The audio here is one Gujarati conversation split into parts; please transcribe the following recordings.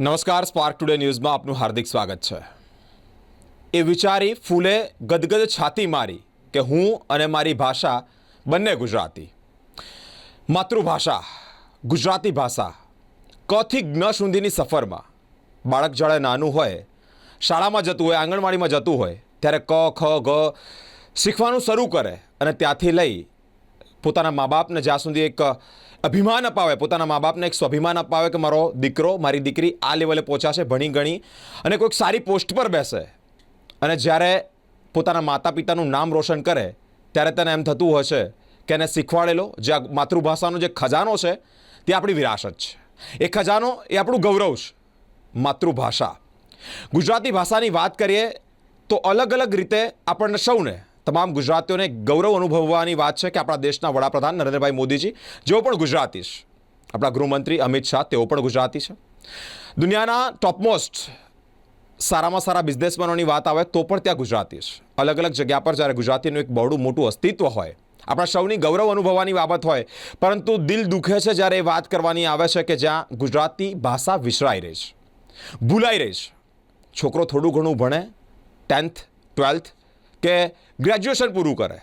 નમસ્કાર સ્પાર્ક ટુડે ન્યૂઝમાં આપનું હાર્દિક સ્વાગત છે. એ વિચારી ફૂલે ગદગદ છાતી મારી કે હું અને મારી ભાષા બંને ગુજરાતી. માતૃભાષા, ગુજરાતી ભાષા, કથી જ્ઞ સુધીની સફરમાં? બાળક જ્યારે નાનું હોય, શાળામાં જતું હોય, આંગણવાડીમાં જતું હોય, ત્યારે ક, ખ, ગ શીખવાનું શરૂ કરે અને ત્યાંથી લઈ પોતાના મા બાપને જ્યાં સુધી એક અભિમાન અપાવે, પોતાના મા બાપને એક સ્વાભિમાન અપાવે કે મારો દીકરો, મારી દીકરી આ લેવલે પહોંચાશે ભણી ગણી અને કોઈક સારી પોસ્ટ પર બેસે. અને જ્યારે પોતાના માતા પિતાનું નામ રોશન કરે, ત્યારે તેને એમ થતું હશે કે એને શીખવાડેલો જે માતૃભાષાનો જે ખજાનો છે, તે આપણી વિરાસત છે. એ ખજાનો એ આપણું ગૌરવ છે, માતૃભાષા. ગુજરાતી ભાષાની વાત કરીએ તો અલગ અલગ રીતે આપણને સૌને તમામ ગુજરાતીઓને ગૌરવ અનુભવવાની વાત છે કે આપણા દેશના વડાપ્રધાન નરેન્દ્રભાઈ મોદીજી, જેઓ પણ ગુજરાતી છે. આપણા ગૃહમંત્રી અમિત શાહ, તેઓ પણ ગુજરાતી છે. દુનિયાના ટોપમોસ્ટ સારામાં સારા બિઝનેસમેનોની વાત આવે તો પણ ત્યાં ગુજરાતી છે. અલગ અલગ જગ્યા પર જ્યારે ગુજરાતીનું એક બહોળું મોટું અસ્તિત્વ હોય, આપણા સૌની ગૌરવ અનુભવવાની બાબત હોય, પરંતુ દિલ દુખે છે જ્યારે એ વાત કરવાની આવે છે કે જ્યાં ગુજરાતી ભાષા વિસરાઈ રહી છે. ભૂલાઈ રહી છે. છોકરો થોડું ઘણું ભણે ટેન્થ ટ્વેલ્થ કે ગ્રેજ્યુએશન પૂરું કરે.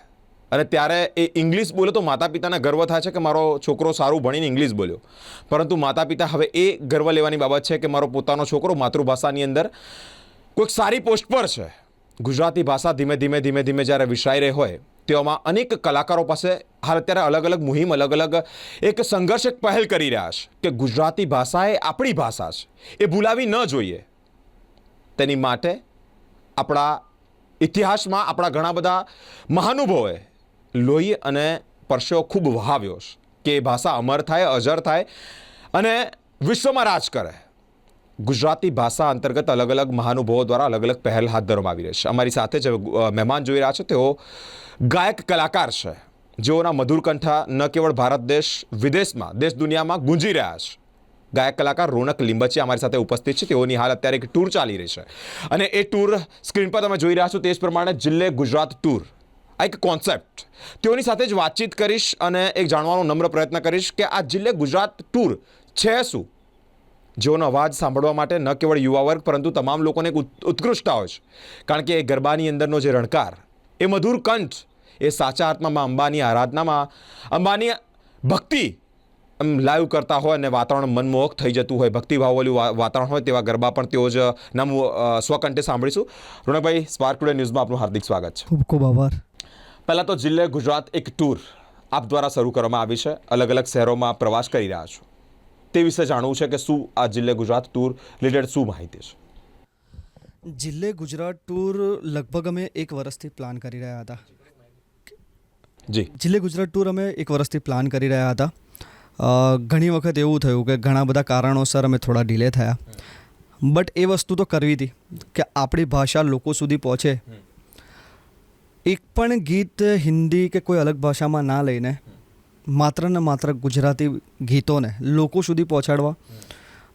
અને ત્યારે એ ઇંગ્લિશ બોલે તો માતા પિતાને ગર્વ થાય છે કે મારો છોકરો સારું ભણીને ઇંગ્લિશ બોલ્યો. પરંતુ માતા પિતા હવે એ ગર્વ લેવાની બાબત છે કે મારો પોતાનો છોકરો માતૃભાષાની અંદર કોઈક સારી પોસ્ટ પર છે. ગુજરાતી ભાષા ધીમે ધીમે ધીમે ધીમે જ્યારે વિસરાઈ રહી હોય તેવામાં અનેક કલાકારો પાસે હાલ અત્યારે અલગ અલગ મુહિમ, અલગ અલગ એક સંઘર્ષ એક પહેલ કરી રહ્યા છે કે ગુજરાતી ભાષા એ આપણી ભાષા છે. એ ભૂલાવી ન જોઈએ. તેની માટે આપણા ઇતિહાસમાં આપણા ઘણા બધા મહાનુભવોએ લોહી અને પરસેવો ખૂબ વહાવ્યો છે કે એ ભાષા અમર થાય, અજર થાય અને વિશ્વમાં રાજ કરે. ગુજરાતી ભાષા અંતર્ગત અલગ અલગ મહાનુભાવો દ્વારા અલગ અલગ પહેલ હાથ ધરવામાં આવી રહી છે. અમારી સાથે જે મહેમાન જોઈ રહ્યા છે. તેઓ ગાયક કલાકાર છે. જેઓના મધુર કંઠા ન કેવળ ભારત દેશ, વિદેશમાં, દેશ દુનિયામાં ગુંજી રહ્યા છે. ગાયક કલાકાર રોનક લિંબચી અમારી સાથે ઉપસ્થિત છે. તેઓની હાલ અત્યારે એક ટૂર ચાલી રહી છે. અને એ ટૂર સ્ક્રીન પર તમે જોઈ રહ્યા છો તે જ પ્રમાણે જિલ્લે ગુજરાત ટૂર. આ એક કોન્સેપ્ટ. તેઓની સાથે જ વાતચીત કરીશ અને એક જાણવાનો નમ્ર પ્રયત્ન કરીશ કે આ જિલ્લે ગુજરાત ટૂર છે શું? જેઓનો અવાજ સાંભળવા માટે ન કેવળ યુવા વર્ગ, પરંતુ તમામ લોકોને એક ઉત- ઉત્કૃષ્ટતા હોય છે. કારણ કે એ ગરબાની અંદરનો જે રણકાર, એ મધુર કંઠ, એ સાચા આત્મામાં અંબાની આરાધનામાં અંબાની ભક્તિ લાઈવ કરતા હોય અને વાતાવરણ મનમોહક થઈ જતું હોય ભક્તિભાવવાળું વાતાવરણ હોય તેવા ગરબા પણ તેઓ જ નામ સ્વકંઠે સાંભળીશું. રોનકભાઈ સ્પાર્ક ટુડે ન્યૂઝમાં આપનું હાર્દિક સ્વાગત છે. ખૂબ ખૂબ આભાર. પહેલાં તો જિલ્લે ગુજરાત એક ટૂર આપ દ્વારા શરૂ કરવામાં આવી છે. અલગ અલગ શહેરોમાં પ્રવાસ કરી રહ્યા છો. તે વિશે જાણવું છે કે શું આ જિલ્લે ગુજરાત ટૂર રિલેટેડ શું માહિતી છે? જિલ્લે ગુજરાત ટૂર લગભગ અમે એક વર્ષથી પ્લાન કરી રહ્યા હતા. જી. જિલ્લે ગુજરાત ટૂર અમે એક વર્ષથી પ્લાન કરી રહ્યા હતા. ઘણી વખત એવું થયું કે ઘણા બધા કારણોસર અમે થોડા ડિલે થયા. બટ એ વસ્તુ તો કરવી હતી કે આપણી ભાષા લોકો સુધી પહોંચે. એક પણ ગીત હિન્દી કે કોઈ અલગ ભાષામાં ના લઈને માત્ર ને માત્ર ગુજરાતી ગીતોને લોકો સુધી પહોંચાડવા.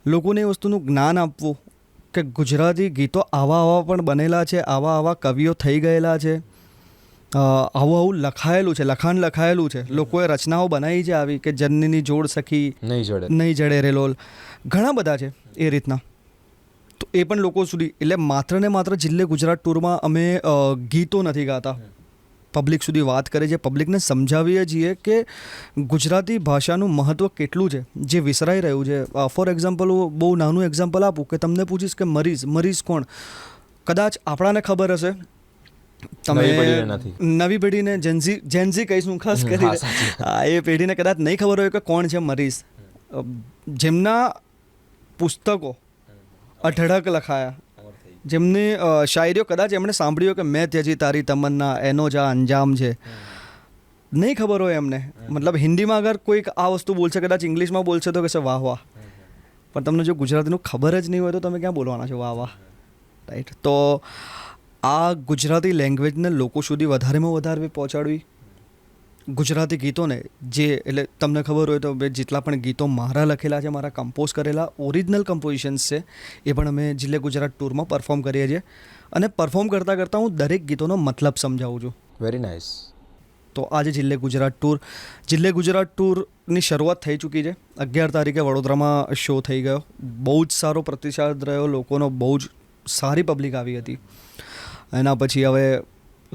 લોકોને એ વસ્તુનું જ્ઞાન આપવું કે ગુજરાતી ગીતો આવા આવા પણ બનેલા છે, આવા આવા કવિઓ થઈ ગયેલા છે. આવું આવું લખાયેલું છે લખાણ લખાયેલું છે. લોકોએ રચનાઓ બનાવી છે આવી કે જનની જોડ સખી નહીં જડે. નહીં જડે રે લોલ. ઘણા બધા છે એ રીતના. તો એ પણ લોકો સુધી એટલે માત્ર ને માત્ર જિલ્લે ગુજરાત ટૂરમાં અમે ગીતો નથી ગાતા. પબ્લિક સુધી વાત કરે છે પબ્લિકને સમજાવીએ છીએ કે ગુજરાતી ભાષાનું મહત્ત્વ કેટલું છે જે વિસરાઈ રહ્યું છે. ફોર એક્ઝામ્પલ હું બહુ નાનું એક્ઝામ્પલ આપું કે તમને પૂછીશ કે મરીઝ મરીઝ કોણ? કદાચ આપણાને ખબર હશે તમે નવી પેઢીને જેન્ઝી જેન્ઝી કહીશ હું ખાસ. હા, એ પેઢીને કદાચ નહીં ખબર હોય કે કોણ છે મરીઝ જેમના પુસ્તકો અઢળક લખાયા. જેમની શાયરીઓ કદાચ એમણે સાંભળ્યું કે મેં ત્યજી તારી તમન્ના એનો જ આ અંજામ છે. નહીં ખબર હોય એમને. મતલબ હિન્દીમાં અગર કોઈક આ વસ્તુ બોલશે કદાચ ઇંગ્લિશમાં બોલશે તો કહેશે વાહ વાહ. પણ તમને જો ગુજરાતીનું ખબર જ નહીં હોય તો તમે ક્યાં બોલવાના છો વાહ વાહ. રાઈટ તો આ ગુજરાતી લેંગ્વેજને લોકો સુધી વધારેમાં વધારે પહોંચાડવી? ગુજરાતી ગીતોને જે એટલે તમને ખબર હોય તો મેં જેટલા પણ ગીતો મારા લખેલા છે મારા કમ્પોઝ કરેલા ઓરિજિનલ કમ્પોઝિશન્સ છે એ પણ અમે જિલ્લે ગુજરાત ટૂરમાં પરફોર્મ કરીએ છીએ. અને પરફોર્મ કરતાં કરતાં હું દરેક ગીતોનો મતલબ સમજાવું છું. વેરી નાઇસ તો આજે જિલ્લે ગુજરાત ટૂર જિલ્લે ગુજરાત ટૂરની શરૂઆત થઈ ચૂકી છે. અગિયાર તારીખે વડોદરામાં શો થઈ ગયો. બહુ જ સારો પ્રતિસાદ રહ્યો લોકોનો બહુ જ સારી પબ્લિક આવી હતી. એના પછી હવે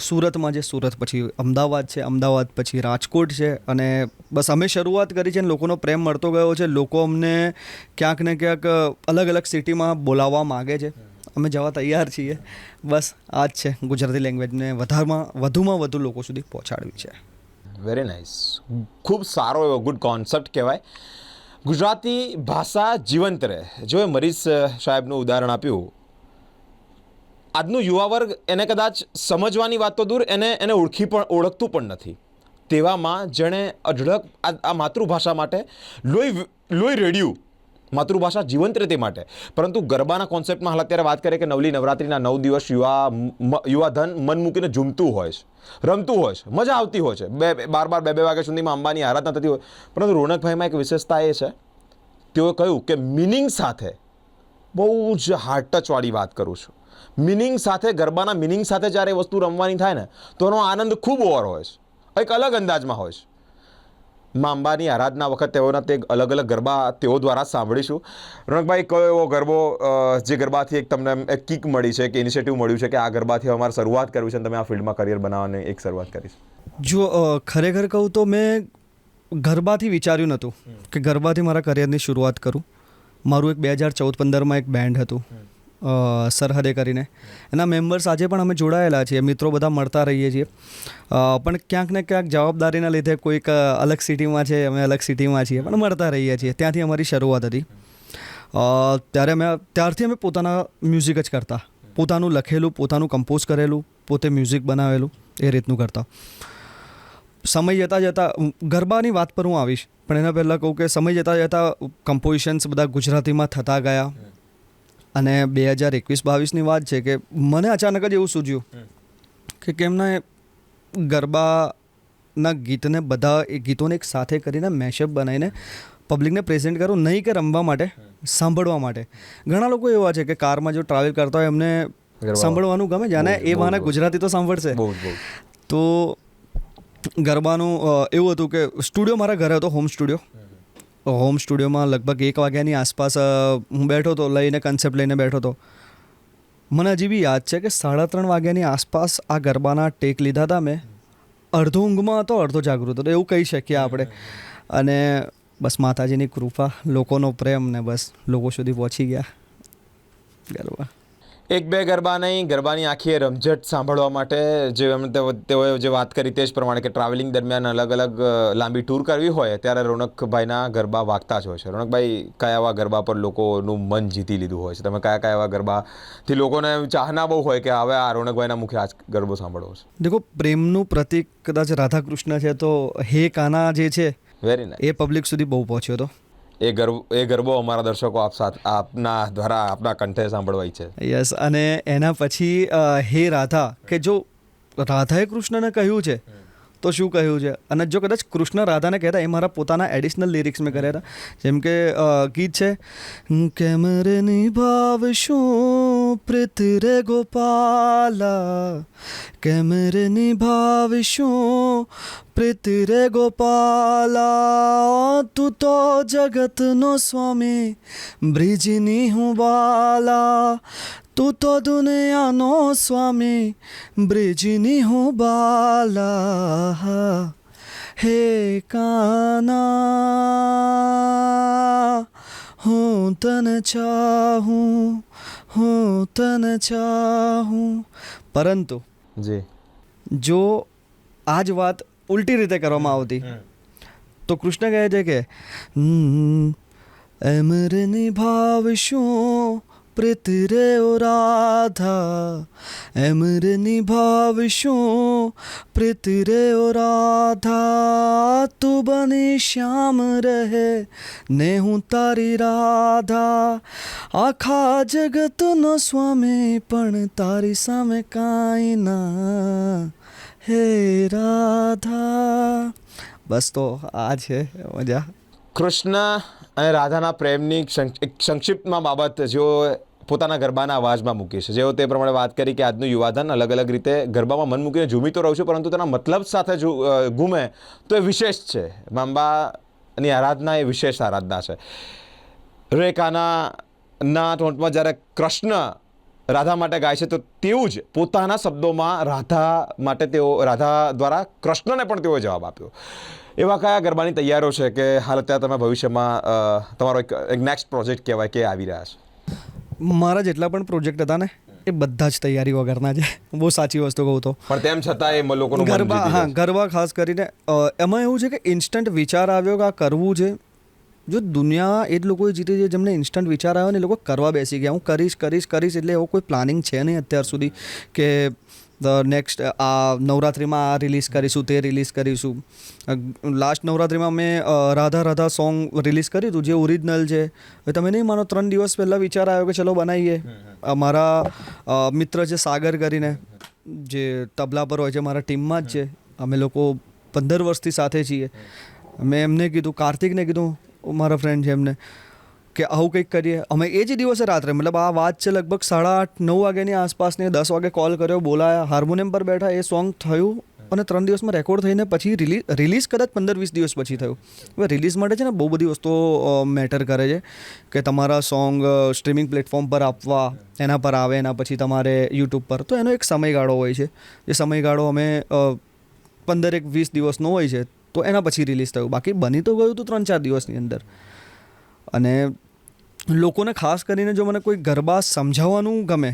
સુરતમાં છે સુરત, પછી અમદાવાદ છે, અમદાવાદ, પછી રાજકોટ છે અને બસ અમે શરૂઆત કરી છે અને લોકોનો પ્રેમ મળતો ગયો છે. લોકો અમને ક્યાંક ને ક્યાંક અલગ અલગ સિટીમાં બોલાવવા માગે છે. અમે જવા તૈયાર છીએ. બસ આ જ છે. ગુજરાતી લેંગ્વેજને વધારમાં, વધુમાં વધુ લોકો સુધી પહોંચાડવી છે. વેરી નાઇસ ખૂબ સારો એવો ગુડ કોન્સેપ્ટ કહેવાય. ગુજરાતી ભાષા જીવંત રહે. જો મરીઝ સાહેબનું ઉદાહરણ આપ્યું આજનું યુવા વર્ગ એને કદાચ સમજવાની વાત તો દૂર, એને એને ઓળખી પણ, ઓળખતું પણ નથી. તેવામાં જેણે અઢળક આ માતૃભાષા માટે લોહી લોહી રેડ્યું. માતૃભાષા જીવંત રહે તે માટે. પરંતુ ગરબાના કોન્સેપ્ટમાં હાલ અત્યારે વાત કરીએ કે નવલી નવરાત્રિના નવ દિવસ યુવા યુવા યુવાધન મન મૂકીને ઝૂમતું હોય છે, રમતું હોય છે, મજા આવતી હોય છે. બે બાર બાર, બે બે વાગ્યા સુધીમાં અંબાની આરાધના થતી હોય. પરંતુ રોનકભાઈમાં એક વિશેષતા એ છે, તેઓએ કહ્યું કે મિનિંગ સાથે બહુ જ હાર્ટ ટચવાળી વાત કરું છું. મિનિંગ સાથે ગરબાના મિનિંગ સાથે જ્યારે એ વસ્તુ રમવાની થાય ને તો એનો આનંદ ખૂબ ઓવર હોય છે. એક અલગ અંદાજમાં હોય છે. મા અંબાની આરાધના વખત તેઓના તે અલગ અલગ ગરબા તેઓ દ્વારા સાંભળીશું. રોનકભાઈ કયો એવો ગરબો જે ગરબાથી એક તમને એક કિક મળી છે કે ઇનિશિયેટિવ મળ્યું છે કે આ ગરબાથી અમારે શરૂઆત કરવી છે અને તમે આ ફિલ્ડમાં કરિયર બનાવવાની એક શરૂઆત કરી છે જો ખરેખર કહું તો મેં ગરબાથી વિચાર્યું નહોતું કે ગરબાથી મારા કરિયરની શરૂઆત કરું. મારું એક બે હજાર ચૌદ પંદરમાં એક બેન્ડ હતું. સરહદે કરીને. એના મેમ્બર્સ આજે પણ અમે જોડાયેલા છીએ. મિત્રો બધા મળતા રહીએ છીએ. પણ ક્યાંક ને ક્યાંક જવાબદારીના લીધે કોઈક અલગ સિટીમાં છે, અમે અલગ સિટીમાં છીએ. પણ મળતા રહીએ છીએ. ત્યાંથી અમારી શરૂઆત હતી. ત્યારે અમે, ત્યારથી અમે પોતાના મ્યુઝિક જ કરતા. પોતાનું લખેલું, પોતાનું કમ્પોઝ કરેલું, પોતે મ્યુઝિક બનાવેલું, એ રીતનું કરતા. સમય જતાં જતાં ગરબાની વાત પર હું આવીશ. પણ એના પહેલાં કહું કે સમય જતાં જતાં કમ્પોઝિશન્સ બધા ગુજરાતીમાં થતા ગયા. અને બે હજાર એકવીસ બાવીસની વાત છે કે મને અચાનક જ એવું સૂજ્યું કે કેમના ગરબાના ગીતને બધા એ ગીતોને એક સાથે કરીને મેશઅપ બનાવીને પબ્લિકને પ્રેઝન્ટ કરું નહીં કે રમવા માટે સાંભળવા માટે. ઘણા લોકો એવા છે કે કારમાં જો ટ્રાવેલ કરતા હોય એમને સાંભળવાનું ગમે છે અને બહુ જ, એ બહુ ગુજરાતી તો સાંભળશે. તો ગરબાનું એવું હતું કે સ્ટુડિયો મારા ઘરે હતો હોમ. સ્ટુડિયો હોમ સ્ટુડિયોમાં લગભગ એક વાગ્યાની આસપાસ હું બેઠો હતો, લઈને કન્સેપ્ટ લઈને બેઠો હતો. મને હજી બી યાદ છે કે સાડા ત્રણ વાગ્યાની આસપાસ આ ગરબાના ટેક લીધા હતા મેં. અડધો ઊંઘમાં હતો, અડધો જાગૃત હતો. એવું કહી શકીએ આપણે. અને બસ માતાજીની કૃપા, લોકોનો પ્રેમ ને બસ લોકો સુધી પહોંચી ગયા. ગરબા. એક બે ગરબા નહીં ગરબાની આખી રમઝટ સાંભળવા માટે જે તેઓએ જે વાત કરી તે જ પ્રમાણે કે ટ્રાવેલિંગ દરમિયાન અલગ અલગ લાંબી ટૂર કરવી હોય ત્યારે રોનકભાઈના ગરબા વાગતા જ હોય છે. રોનકભાઈ કયા એવા ગરબા પર લોકોનું મન જીતી લીધું હોય છે? તમે કયા કયા એવા ગરબાથી લોકોને ચાહના બહુ હોય કે હવે આ રોનકભાઈના મુખે આજ ગરબો સાંભળવો છે? દેખો પ્રેમનું પ્રતિક કદાચ રાધા કૃષ્ણ છે તો હે કાના જે છે વેરી એ પબ્લિક સુધી બહુ પહોંચ્યો હતો. એ ગરબો એ ગરબો અમારા દર્શકો આપ સાથ, આપના દ્વારા, આપના કંઠે સાંભળવાય છે. યસ, અને એના પછી હે રાધા, કે જો રાધાએ કૃષ્ણને કહ્યું છે તો શું કહ્યું છે? અને જો કદાચ કૃષ્ણ રાધાને કહેતા, એ મારા પોતાના એડિશનલ લિરિક્સ મેં કર્યા હતા. જેમ કે ગીત છે કેમ રે શું પ્રીત રે ગોપાલા? કેમ રે શું પ્રીત રે ગોપાલા? તું તો જગતનો સ્વામી, બ્રિજની હું બાલા. તું તો દુનિયાનો સ્વામી બ્રિજની હું બાલા હે કાના હું તને ચાહું હું તને ચાહું પરંતુ જી. જો આ જ વાત ઉલટી રીતે કરવામાં આવતી તો કૃષ્ણ કહે છે કે "હમ, એમ રે નિભાવશું પ્રીત રે ઓ રાધા એમ રે નિભાવશું પ્રીત રે ઓ રાધા, તું બની શ્યામ રહે ને હું તારી રાધા. આખા જગતનો સ્વામી પણ તારી સામે કાંઈ ના હે રાધા. બસ તો આ છે, મજા. કૃષ્ણ અને રાધાના પ્રેમની એક સંક્ષિપ્તમાં બાબત જેઓ પોતાના ગરબાના અવાજમાં મૂકી છે. જેઓ તે પ્રમાણે વાત કરી કે આજનું યુવાધન અલગ અલગ રીતે ગરબામાં મન મૂકીને ઝૂમી તો રહ્યું છું, પરંતુ તેના મતલબ સાથે જો ઘૂમે તો એ વિશેષ છે. માંબાની આરાધના એ વિશેષ આરાધના છે. રેખાના ના ટોંટમાં જ્યારે કૃષ્ણ રાધા માટે ગાય છે, તો તેવું જ પોતાના શબ્દોમાં રાધા માટે તેઓ, રાધા દ્વારા કૃષ્ણને પણ તેઓએ જવાબ આપ્યો. એવા કયા ગરબાની તૈયારો છે કે હાલ અત્યારે તમે ભવિષ્યમાં તમારો એક નેક્સ્ટ પ્રોજેક્ટ કહેવાય કે આવી રહ્યા છે? મારા જેટલા પણ પ્રોજેક્ટ હતા ને એ બધા જ તૈયારી વગરના છે. બહુ સાચી વસ્તુ કહું તો. પણ તેમ છતાં એ લોકોનું ગરબા હા ગરબા ખાસ કરીને એમાં એવું છે કે ઇન્સ્ટન્ટ વિચાર આવ્યો કે આ કરવું છે. જો દુનિયા એ જ લોકોએ જીતી છે જેમને ઇન્સ્ટન્ટ વિચાર આવ્યો ને એ લોકો કરવા બેસી ગયા. હું કરીશ કરીશ કરીશ એટલે એવો કોઈ પ્લાનિંગ છે નહીં અત્યાર સુધી કે ધ નેક્સ્ટ આ નવરાત્રિમાં આ રિલીઝ કરીશું તે રિલીઝ કરીશું. લાસ્ટ નવરાત્રિમાં મેં રાધા રાધા સોંગ રિલીઝ કર્યું હતું જે ઓરિજિનલ છે તમે નહીં માનો ત્રણ દિવસ પહેલાં વિચાર આવ્યો કે ચલો બનાવીએ. મારા મિત્ર છે સાગર કરીને જે તબલા પર હોય છે મારા ટીમમાં જ છે. અમે લોકો પંદર વર્ષથી સાથે છીએ. મેં એમને કીધું કાર્તિકને કીધું મારા ફ્રેન્ડ છે એમને. કે આવું કંઈક કરીએ. અમે એ જ દિવસે રાત્રે, મતલબ આ વાત છે લગભગ સાડા આઠ, નવ વાગ્યાની આસપાસની દસ વાગે કોલ કર્યો, બોલાયા. હાર્મોનિયમ પર બેઠા એ સોંગ થયું અને ત્રણ દિવસમાં રેકોર્ડ થઈને પછી રિલીઝ રિલીઝ કદાચ પંદર વીસ દિવસ પછી થયું. હવે રિલીઝ માટે છે ને બહુ બધી વસ્તુઓ મેટર કરે છે. કે તમારા સોંગ સ્ટ્રીમિંગ પ્લેટફોર્મ પર આપવા, એના પર આવે, એના પછી તમારે યુટ્યુબ પર. તો એનો એક સમયગાળો હોય છે. એ સમયગાળો અમે પંદરેક વીસ દિવસનો હોય છે. તો એના પછી રિલીઝ થયું. બાકી બની તો ગયું હતું ત્રણ ચાર દિવસની અંદર. અને લોકોને ખાસ કરીને જો મને કોઈ ગરબા સમજાવવાનું ગમે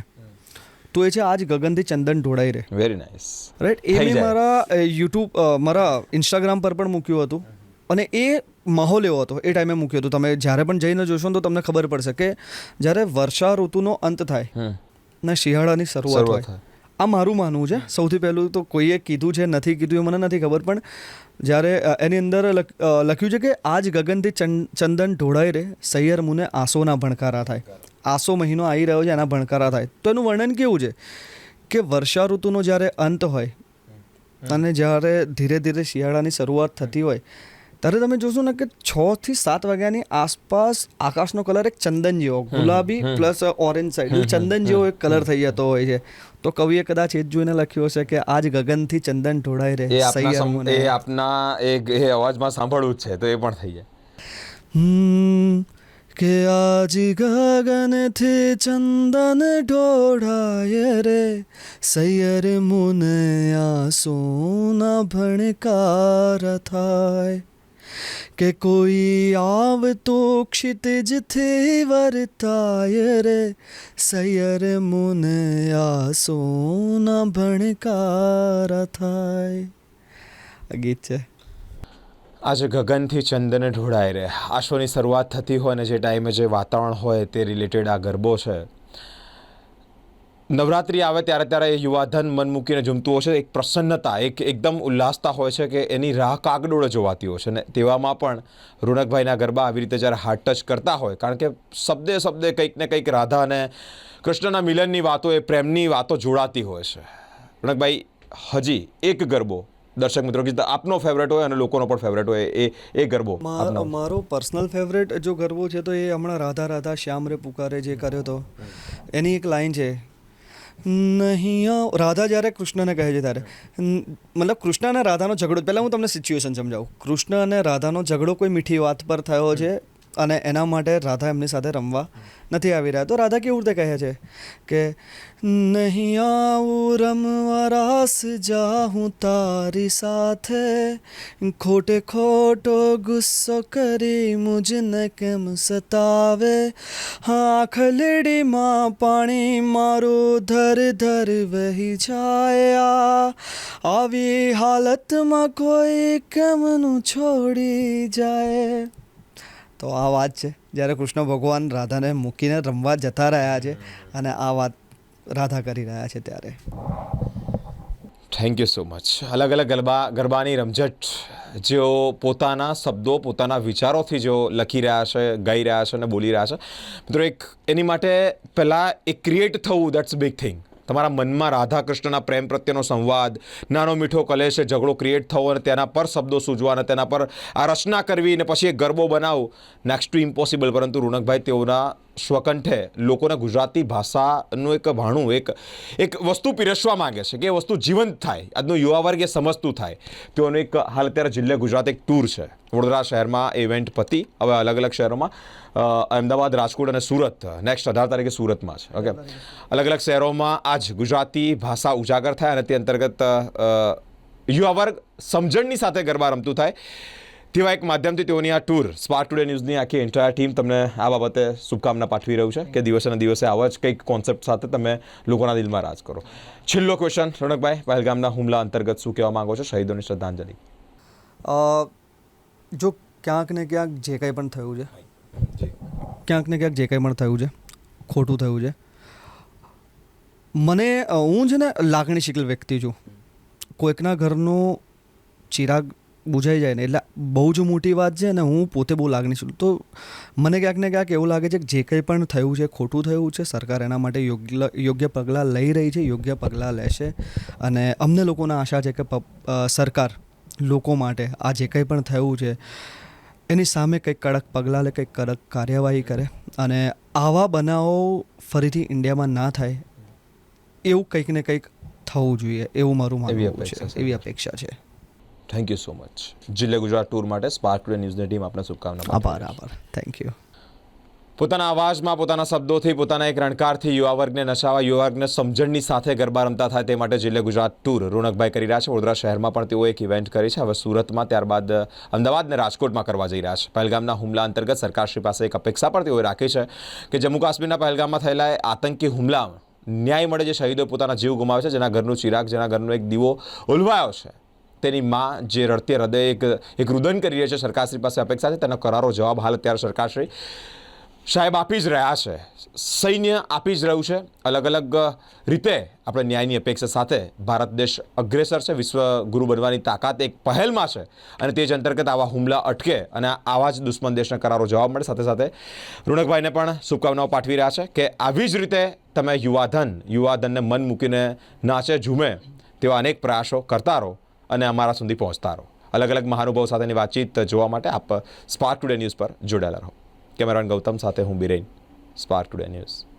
તો એ છે આજ ગગનથી ચંદન ઢોળાઈ રે વેરી નાઇસ રાઈટ એ મેં મારા યુટ્યુબ મારા ઇન્સ્ટાગ્રામ પર પણ મૂક્યું હતું. અને એ માહોલ એવો હતો એ ટાઈમે મૂક્યું હતું. તમે જ્યારે પણ જઈને જોશો તો તમને ખબર પડશે કે જ્યારે વર્ષા ઋતુનો અંત થાય ને શિયાળાની શરૂઆત હોય થાય. આ મારું માનવું છે. સૌથી પહેલું તો કોઈએ કીધું છે નથી કીધું એ મને નથી ખબર પણ જ્યારે એની અંદર લખ્યું છે કે આજ ગગનથી ચંદન ઢોળાઈ રે સૈયર મુને આસોના ભણકારા થાય. આસો મહિનો આવી રહ્યો છે એના ભણકારા થાય. તો એનું વર્ણન કેવું છે? કે વર્ષા ઋતુનો જ્યારે અંત હોય અને જ્યારે ધીરે ધીરે શિયાળાની શરૂઆત થતી હોય ત્યારે તમે જોશો ને કે છ થી સાત વાગ્યાની આસપાસ આકાશનો કલર એક ચંદન જેવો ગુલાબી પ્લસ ઓરેન્જ સાઈડ ચંદન જેવો એક કલર થઈ જતો હોય છે. તો કવિએ કદાચ એ જ જોઈને લખ્યું હશે કે આજ ગગનથી ચંદન ઢોળાઈ રહે એ આપના એક એ અવાજમાં સાંભળવું જ છે તો એ પણ થઈ જાય. કે આજ ગગનથી ચંદન ઢોળાય રે સૈયર મુને આસોના ભણકાર થાય. કે કોઈ આવતો ક્ષિતિજથી વર્તાય રે, સૈયર મુને સોના ભણકાર થાય. આ ગીત છે. આજે ગગનથી ચંદને ઢોળાય રહે આશોની શરૂઆત થતી હોય ને જે ટાઈમે જે વાતાવરણ હોય તે રિલેટેડ આ ગરબો છે. નવરાત્રિ આવે ત્યારે ત્યારે એ યુવાધન મન મૂકીને ઝૂમતું હોય છે. એક પ્રસન્નતા એક એકદમ ઉલ્લાસતા હોય છે કે એની રાહ કાગડોળે જોવાતી હોય છે. ને તેવામાં પણ રોનકભાઈના ગરબા આવી રીતે જ્યારે હાર્ટ ટચ કરતા હોય કારણ કે શબ્દે શબ્દે કંઈક ને કંઈક રાધા અને કૃષ્ણના મિલનની વાતો એ પ્રેમની વાતો જોડાતી હોય છે. રોનકભાઈ હજી એક ગરબો દર્શક મિત્રો કે આપનો ફેવરેટ હોય અને લોકોનો પણ ફેવરેટ હોય એ એ ગરબો મારો મારો પર્સનલ ફેવરેટ જો ગરબો છે તો એ હમણાં રાધા રાધા શ્યામ રે પુકારે જે કર્યો તો એની એક લાઈન છે નહીં રાધા જ્યારે કૃષ્ણને કહે છે ત્યારે. મતલબ કૃષ્ણ અને રાધાનો ઝઘડો, પહેલાં હું તમને સિચ્યુએશન સમજાવું. કૃષ્ણ અને રાધાનો ઝઘડો કોઈ મીઠી વાત પર થયો છે? અને એના માટે રાધા એમની સાથે રમવા નથી આવી રહ્યા. તો રાધા કેવું રીતે કહે છે કે, નહીં આવું રમવા રાસ જાહું તારી સાથે, ખોટે ખોટો ગુસ્સો કરી મુજને કેમ સતાવે? હા ખલડીમાં પાણી મારું ધર ધર વહી જાય. આવી હાલતમાં કોઈ કેમનું છોડી જાય? તો આ વાત છે. જ્યારે કૃષ્ણ ભગવાન રાધાને મૂકીને રમવા જતા રહ્યા છે અને આ વાત રાધા કરી રહ્યા છે ત્યારે. થેન્ક યુ સો મચ અલગ અલગ ગરબા, ગરબાની રમઝટ, જેઓ પોતાના શબ્દો, પોતાના વિચારોથી જેઓ લખી રહ્યા છે, ગાઈ રહ્યા છે અને બોલી રહ્યા છે. મિત્રો, એક એની માટે પહેલાં એક ક્રિએટ થવું દેટ્સ બિગ થિંગ તમારા મનમાં રાધા કૃષ્ણના પ્રેમ પ્રત્યેનો સંવાદ, નાનો મીઠો કલેશ, ઝઘડો ક્રિએટ થવો અને તેના પર શબ્દો સૂજવા અને તેના પર આ રચના કરવી અને પછી એક ગરબો બનાવો નેક્સ્ટ ટુ ઇમ્પોસિબલ પરંતુ રોનકભાઈ, તેઓના સ્વકંઠે લોકોને ગુજરાતી ભાષાનું એક ભાણું, એક એક વસ્તુ પીરસવા માગે છે કે એ વસ્તુ જીવંત થાય, આજનું યુવા વર્ગ એ સમજતું થાય. તેઓનું એક હાલ અત્યારે જિલ્લે ગુજરાત એક ટૂર છે. વડોદરા શહેરમાં ઇવેન્ટ પતિ. હવે અલગ અલગ શહેરોમાં અમદાવાદ રાજકોટ અને સુરત. નેક્સ્ટ અઢાર તારીખે સુરતમાં છે. ઓકે અલગ અલગ શહેરોમાં આજ ગુજરાતી ભાષા ઉજાગર થાય અને તે અંતર્ગત યુવા વર્ગ સમજણની સાથે ગરબા રમતું થાય. તેવા એક માધ્યમથી તેઓની આ ટૂર સ્પાર્ક ટુડે ન્યૂઝની આખી એન્ટાયર ટીમ તમને આ બાબતે શુભકામના પાઠવી રહ્યું છે કે દિવસે ને દિવસે આવા જ કંઈક કોન્સેપ્ટ સાથે તમે લોકોના દિલમાં રાજ કરો. છેલ્લો ક્વેશ્ચન રણકભાઈ પહેલગામના હુમલા અંતર્ગત શું કહેવા માંગો છો? શહીદોની શ્રદ્ધાંજલિ. જો ક્યાંક ને ક્યાંક જે કંઈ પણ થયું છે ક્યાંક ને ક્યાંક જે કંઈ પણ થયું છે, ખોટું થયું છે. મને હું છે ને લાગણીશીલ વ્યક્તિ છું. કોઈકના ઘરનો ચિરાગ બુઝાઈ જાય ને એટલે બહુ જ મોટી વાત છે ને હું પોતે બહુ લાગણી છું. તો મને ક્યાંક ને ક્યાંક એવું લાગે છે કે જે કંઈ પણ થયું છે, ખોટું થયું છે, સરકાર એના માટે યોગ્ય યોગ્ય પગલાં લઈ રહી છે, યોગ્ય પગલાં લેશે. અને અમને લોકોને આશા છે કે સરકાર લોકો માટે આ જે કંઈ પણ થયું છે એની સામે કંઈક કડક પગલાં લે કંઈક કડક કાર્યવાહી કરે અને આવા બનાવો ફરીથી ઇન્ડિયામાં ના થાય એવું કંઈક ને કંઈક થવું જોઈએ એવું મારું એવી માનવું છે. એવી અપેક્ષા છે. Thank you so much Jille Gujarat tour માટે સ્પાર્ક ન્યૂઝની ટીમ આપને શુભકામના આભાર આભાર. થેન્ક યુ પોતાના અવાજમાં, પોતાના શબ્દોથી, પોતાના એક રણકારથી યુવા વર્ગને નશાવા યુવા વર્ગને સમજણની સાથે ગરબા રમતા થાય તે માટે જિલ્લે ગુજરાત ટૂર રોનકભાઈ કરી રહ્યા છે. વડોદરા શહેરમાં પણ તેઓ એક ઇવેન્ટ કરી છે. હવે સુરતમાં ત્યારબાદ અમદાવાદ અને રાજકોટમાં કરવા જઈ રહ્યા છે. પહેલગામના હુમલા અંતર્ગત સરકારશ્રી પાસે એક અપેક્ષા પણ તેઓએ રાખી છે કે જમ્મુ કાશ્મીરના પહેલગામમાં થયેલા આતંકી હુમલા ન્યાય મળે જે શહીદો પોતાના જીવ ગુમાવે છે, જેના ઘરનું ચિરાગ, જેના ઘરનો એક દીવો ઓલવાયો છે. તેની માં જે રડતી હૃદય એક એક રુદન કરી રહી છે, સરકારશ્રી પાસે અપેક્ષા છે. તેનો કરારો જવાબ હાલ અત્યારે સરકારશ્રી સાહેબ, આપી જ રહ્યા છે. સૈન્ય આપી જ રહ્યું છે. અલગ અલગ રીતે આપણે ન્યાયની અપેક્ષા સાથે ભારત દેશ અગ્રેસર છે. વિશ્વ ગુરુ બનવાની તાકાત એક પહેલમાં છે. અને તે જ અંતર્ગત આવા હુમલા અટકે અને આવા જ દુશ્મન દેશને કરારો જવાબ મળે. સાથે સાથે ઋણકભાઈને પણ શુભકામનાઓ પાઠવી રહ્યા છે કે આવી જ રીતે તમે યુવાધન, યુવાધનને મન મૂકીને નાચે, ઝૂમે તેવા અનેક પ્રયાસો કરતા રહો અને અમારા સુધી પહોંચતા રહો. અલગ અલગ મહાનુભાવ સાથેની વાતચીત જોવા માટે આપ સ્પાર્ક ટુડે ન્યૂઝ પર જોડાયેલા રહો. કેમેરામેન ગૌતમ સાથે હું બિરેન સ્પાર્ક ટુડે ન્યૂઝ